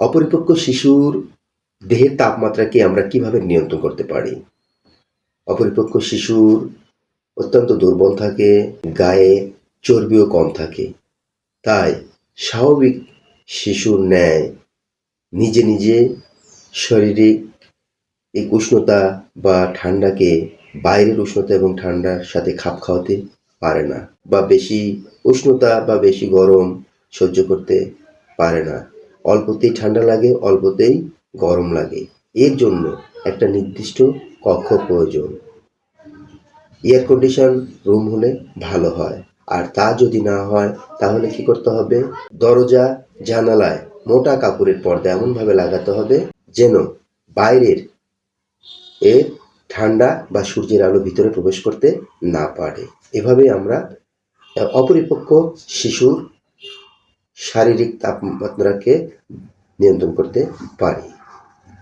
অপরিপক্ক শিশুর দেহের তাপমাত্রাকে আমরা কীভাবে নিয়ন্ত্রণ করতে পারি? অপরিপক্ক শিশুর অত্যন্ত দুর্বল থাকে, গায়ে চর্বিও কম থাকে। তাই স্বাভাবিক শিশুর ন্যায় নিজে নিজে শারীরিক এই উষ্ণতা বা ঠান্ডাকে বাইরের উষ্ণতা এবং ঠান্ডার সাথে খাপ খাওয়াতে পারে না বা বেশি উষ্ণতা বা বেশি গরম সহ্য করতে পারে না। অল্পতেই ঠান্ডা লাগে, অল্পতেই গরম লাগে। এর জন্য একটা নির্দিষ্ট কক্ষ প্রয়োজন। এয়ার কন্ডিশন রুম হলে ভালো হয়। আর তা যদি না হয়, তাহলে কি করতে হবে? দরজা, জানালায় মোটা কাপড়ের পর্দা এমনভাবে লাগাতে হবে যেন বাইরের এর ঠান্ডা বা সূর্যের আলো ভিতরে প্রবেশ করতে না পারে। এভাবে আমরা অপরিপক্ক শিশুর শারীরিক তাপমাত্রাকে নিয়ন্ত্রণ করতে পারি।